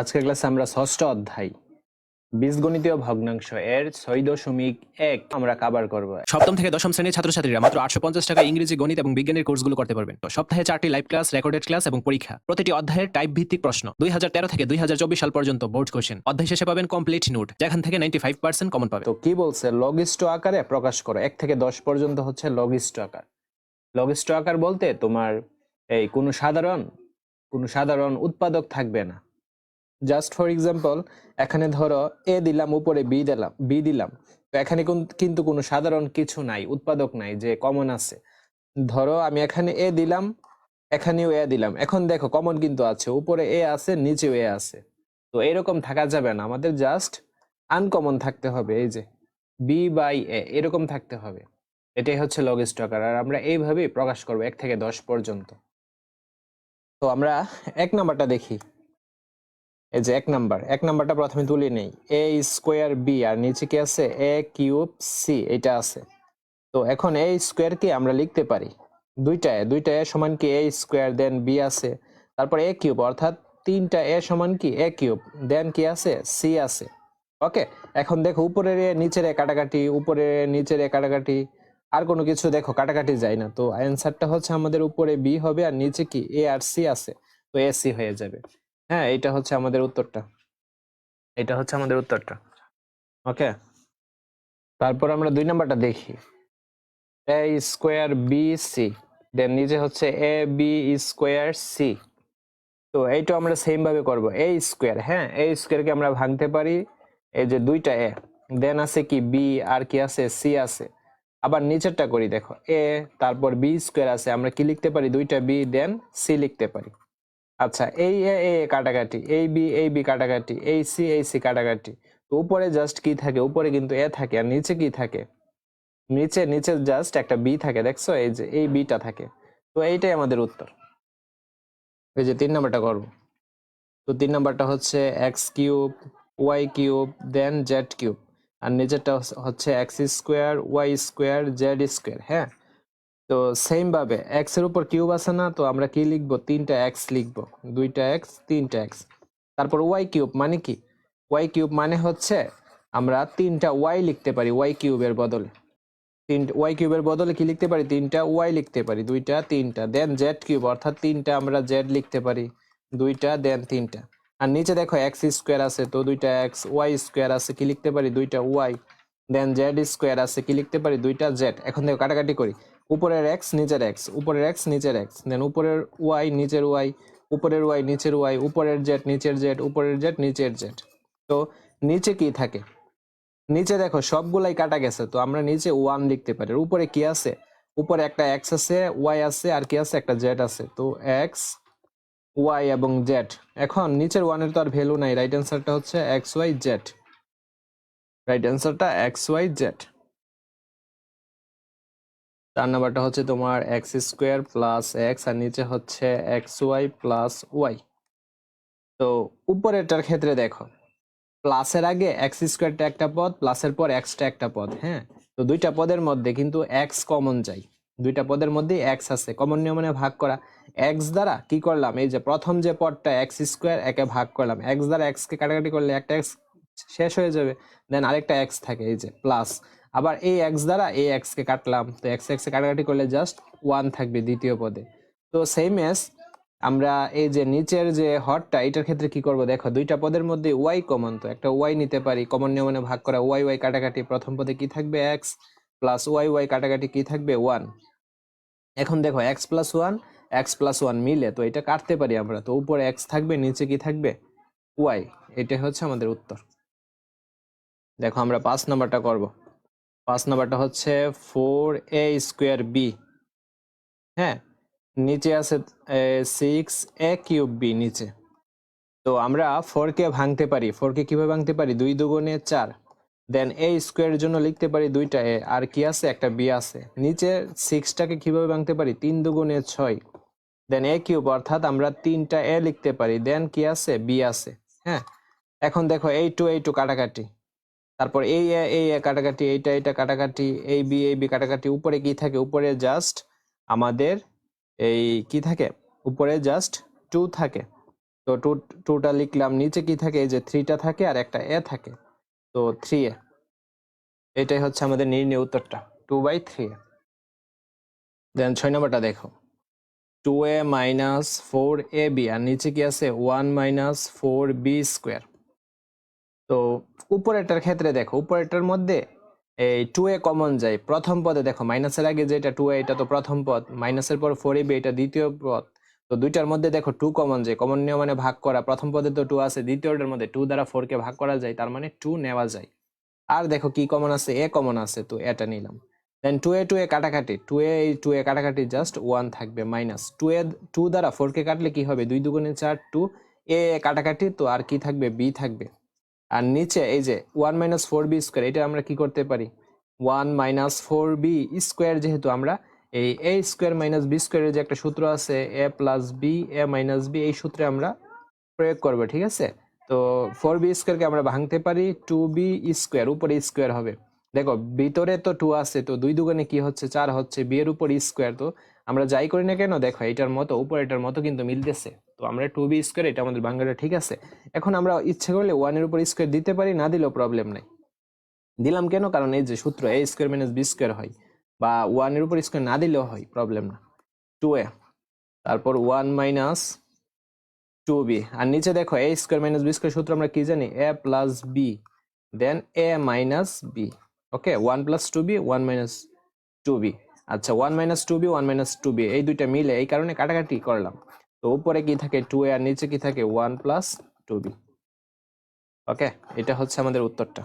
আজকের ক্লাসে আমরা ষষ্ঠ অধ্যায় বীজগণিতীয় ভগ্নাংশ এর ছয় দশমিক এক আমরা কাবার করব। সপ্তম থেকে দশম শ্রেণির ছাত্রছাত্রীরা মাত্র আটশো পঞ্চাশ টাকা ইংরেজি গণিত এবং বিজ্ঞানের কোর্সগুলো করতে পারবেন। তো সপ্তাহে চারটি লাইভ ক্লাস রেকর্ডেড ক্লাস এবং পরীক্ষা। প্রতিটি অধ্যায়ের টাইপ ভিত্তিক প্রশ্ন। দুই হাজার তেরো থেকে দুই হাজার চব্বিশ সাল পর্যন্ত বোর্ড কোশ্চেন অধ্যায় শেষে পাবেন কমপ্লিট নোট যেখান থেকে নাইনটি ফাইভ পার্সেন্ট কমন পাবে তো কি বলছে? লঘিষ্ঠ আকারে প্রকাশ করো। এক থেকে দশ পর্যন্ত হচ্ছে লঘিষ্ঠ আকার। লঘিষ্ঠ আকার বলতে তোমার এই কোনো সাধারণ কোনো সাধারণ উৎপাদক থাকবে না। জাস্ট ফর এক্সাম্পল এখানে ধরো এ দিলাম, উপরে বি দিলাম বি দিলাম। তো এখানে কিন্তু কোনো সাধারণ কিছু নাই, উৎপাদক নাই যে কমন আছে। ধরো আমি এখানে এ দিলাম, এখানেও এ দিলাম। এখন দেখো কমন কিন্তু আছে, উপরে এ আছে, নিচেও এ আছে। তো এরকম থাকা যাবে না, আমাদের জাস্ট আনকমন থাকতে হবে, এই যে বি বাই এ এরকম থাকতে হবে। এটাই হচ্ছে লঘিষ্ঠ আকার আর আমরা এইভাবেই প্রকাশ করব এক থেকে দশ পর্যন্ত। তো আমরা এক নাম্বারটা দেখি। এই যে এক নাম্বার, এক নাম্বারটা প্রথমে তুলে নেই। এ স্কোয়ার বি আর নিচে কি আছে? এ কিউব সি এটা আছে। তো এখন এ স্কোয়ার কি আমরা লিখতে পারি? দুইটা এ দুইটা এ সমান কি এ স্কোয়ার দেন বি আছে। তারপর এ কিউব অর্থাৎ তিনটা এ সমান কি এ কিউব দেন কি আছে? সি আছে। ওকে এখন দেখো, উপরের এ নিচের এ কাটাকাটি, উপরের এ নিচের এ কাটাকাটি, আর কোনো কিছু দেখো, কাটাকাটি যায় না। তো অ্যান্সারটা হচ্ছে আমাদের উপরে বি হবে, আর নিচে কি এ আর সি আছে। তো এ সি হয়ে যাবে। হ্যাঁ এটা হচ্ছে আমাদের উত্তরটা। এটা হচ্ছে আমাদের উত্তরটা। ওকে? তারপর আমরা দুই নাম্বারটা দেখি। A square B C then নিচে হচ্ছে এ বি স্কোয়ার সি তো এইটা আমরা সেম ভাবে করব। এ স্কোয়ার হ্যাঁ এ স্কোয়ারকে আমরা ভাঙতে পারি। এই যে দুইটা এ দেন আছে কি বি আর কি আছে? সি আছে। আবার নিচেরটা করি দেখো। এ তারপর বি স্কোয়ার আছে আমরা কি লিখতে পারি? দুইটা বি দেন সি লিখতে পারি। আচ্ছা এই এ এ কাটাকাটি, এই বি এই বি কাটাকাটি, এই সি এই সি কাটাকাটি, তো উপরে জাস্ট কি থাকে? উপরে কিন্তু এ থাকে আর নিচে কি থাকে? নিচে নিচে জাস্ট একটা বি থাকে, দেখছ? এই যে, এই বিটা থাকে। তো এইটাই আমাদের উত্তর। এই যে, তিন নাম্বারটা করব। তো তিন নাম্বারটা হচ্ছে X cube Y cube then Z cube আর নিচেরটা হচ্ছে X square Y square Z square হ্যাঁ? তো সেম ভাবে এক্সের উপর কিউব আছে না, তো আমরা কি লিখব? তিনটা এক্স লিখব। দুইটা এক্স তিনটা এক্স তারপর ওয়াই কিউব মানে কি? ওয়াই কিউব মানে হচ্ছে আমরা তিনটা ওয়াই লিখতে পারি ওয়াই কিউবের বদলে। তিন ওয়াই কিউবের বদলে কি লিখতে পারি? তিনটা ওয়াই লিখতে পারি, দুইটা, তিনটা। দেন জেড কিউব অর্থাৎ তিনটা আমরা জেড লিখতে পারি, দুইটা দেন তিনটা। আর নিচে দেখো এক্স স্কোয়ার আছে, তো দুইটা এক্স ওয়াই স্কোয়ার আছে, কি লিখতে পারি? দুইটা ওয়াই দেন জেড স্কোয়ার আছে, কি লিখতে পারি? দুইটা জেড এখন দেখো কাটাকাটি করি। উপরের এক্স নিচের এক্স উপরের এক্স নিচের এক্স দেন উপরের ওয়াই নিচের ওয়াই উপরের ওয়াই নিচের ওয়াই উপরের জেড নিচের জেড উপরের জেড নিচের জেড তো নিচে কি থাকে? নিচে দেখো সবগুলাই কাটা গেছে, তো আমরা নিচে ওয়ান লিখতে পারি। উপরে কি আছে? উপরে একটা এক্স আছে ওয়াই আছে, আর কি আছে? একটা জেড আছে। তো এক্স ওয়াই এবং জেড এখন নিচের ওয়ানের তো আর ভ্যালু নাই রাইট অ্যান্সারটা হচ্ছে এক্স ওয়াই জেড রাইট অ্যান্সারটা এক্স ওয়াই জেড চার নাম্বারটা হচ্ছে তোমার এক্স স্কোয়ার প্লাস এক্স আর নিচে হচ্ছে এক্স ওয়াই প্লাস ওয়াই তো উপরেরটার ক্ষেত্রে দেখো প্লাসের আগে এক্স স্কোয়ারটা একটা পদ প্লাসের পর এক্সটা একটা পদ হ্যাঁ? তো দুইটা পদের মধ্যে কিন্তু এক্স কমন যায়। দুইটা পদের মধ্যেই এক্স আছে কমন নিয়মে ভাগ করা। এক্স দ্বারা কি করলাম? এই যে প্রথম যে পদটা এক্স স্কোয়ার একে ভাগ করলাম। এক্স দ্বারা এক্স কে কাটাকাটি করলে একটা এক্স শেষ হয়ে যাবে দেন আরেকটা এক্স থাকে, এই যে প্লাস আবার এই এক্স দ্বারা এই এক্স কে কাটলাম। তো এক্স এক্স কাটাকাটি করলে জাস্ট ওয়ান থাকবে দ্বিতীয় পদে। তো সেম এস আমরা এই যে নিচের যে হরটা, এটার ক্ষেত্রে কি করব? দেখো, দুইটা পদের মধ্যে ওয়াই কমন তো একটা ওয়াই নিতে পারি। কমন নিয়মে ভাগ করা ওয়াই ওয়াই কাটাকাটি প্রথম পদে কি থাকবে? এক্স প্লাস ওয়াই ওয়াই কাটাকাটি কি থাকবে? ওয়ান এখন দেখো X plus one X plus one মিলে, তো এটা কাটতে পারি আমরা। তো উপরে এক্স থাকবে, নিচে কি থাকবে? ওয়াই এটা হচ্ছে আমাদের উত্তর। দেখো, আমরা পাঁচ নাম্বারটা করব। পাঁচ নাম্বারটা হচ্ছে ফোর এ স্কোয়ার বি হ্যাঁ নিচে আছে সিক্স এ কিউব বি নিচে। তো আমরা ফোর কে ভাঙতে পারি। ফোর কে কীভাবে ভাঙতে পারি? দুই দুগুণে চার। দেন এ স্কোয়ারের জন্য লিখতে পারি দুইটা। এ, আর কি আছে? একটা বি আছে। নিচে সিক্সটাকে কীভাবে ভাঙতে পারি? তিন দুগুণে ছয়। দেন এ কিউব অর্থাৎ আমরা তিনটা এ লিখতে পারি। দেন কি আছে? বি আছে। হ্যাঁ এখন দেখো এই টু এই টু কাটাকাটি। তারপর এই এই কাটাকাটি, এইটা এইটা কাটাকাটি এই বি এই বি কাটাকাটি, উপরে কি থাকে? উপরে জাস্ট আমাদের এই কি থাকে? উপরে জাস্ট টু থাকে। তো টু টুটা লিখলাম, নিচে কি থাকে? এই যে থ্রিটা থাকে আর একটা এ থাকে। তো থ্রি এ। এটাই হচ্ছে আমাদের নির্ণয় উত্তরটা। Two by three A. Then ছয় নম্বরটা দেখো। Two A minus four A B আর নিচে কি আছে? One minus four B square তো উপরেরটার ক্ষেত্রে দেখো, উপরেরটার মধ্যে এই টু এ কমন যায়। প্রথম পদে দেখো, মাইনাসের আগে যেটা টু এ এটা তো প্রথম পদ। মাইনাসের পর ফোর এ এটা দ্বিতীয় পদ। তো দুইটার মধ্যে দেখো টু কমন যায়। কমন নিয়ম মানে ভাগ করা। প্রথম পদে তো টু আছে, দ্বিতীয়টার মধ্যে টু দ্বারা ফোর কে ভাগ করা যায়, তার মানে টু নেওয়া যায়। আর দেখো কি কমন আছে? এ কমন আছে, তো এটা নিলাম। দেন টু এ টু এ কাটাকাটি। টু এ টু এ কাটাকাটি জাস্ট ওয়ান থাকবে মাইনাস টু এ টু দ্বারা ফোর কে কাটলে কি হবে? দুই দুগুণে চার টু এ কাটাকাটি, তো আর কি থাকবে? বি থাকবে। আর নিচে এই যে one minus four B square এটা আমরা কি করতে পারি? One minus four B square যেহেতু আমরা, এই এ স্কোয়ার মাইনাস বি স্কোয়ারের যে একটা সূত্র আছে A plus B A minus B এই সূত্রে আমরা প্রয়োগ করব, ঠিক আছে? তো ফোর বি স্কোয়ারকে আমরা ভাঙতে পারি টু বি স্কোয়ার উপরে স্কোয়ার হবে। দেখো, ভিতরে তো টু আছে, তো দুই দুগুণে কি হচ্ছে? চার হচ্ছে বি এর উপর স্কোয়ার তো আমরা যাই করি না কেন? দেখো এটার মতো উপর এটার মতো কিন্তু মিলতেছে। তো আমরা টু বি স্কোয়ার এটা আমাদের বাংলাটা ঠিক আছে। এখন আমরা ইচ্ছে করলে ওয়ানের উপর স্কোয়ার দিতে পারি, না দিলেও প্রবলেম নাই। দিলাম কেন? কারণ এই যে সূত্র A square minus B square হয়, বা ওয়ানের উপর স্কোয়ার না দিলেও হয় প্রবলেম না। টু এ তারপর ওয়ান মাইনাস টু বি আর নিচে দেখো A square minus B square সূত্র আমরা কি জানি? A plus B then A minus B okay one plus two B one minus two B আচ্ছা one minus two B one minus two B এই দুইটা মিলে এই কারণে কাটাকাটি করলাম। তো উপরে কি থাকে টু এ আর নিচে কি থাকে one plus two B okay এটা হচ্ছে আমাদের উত্তরটা।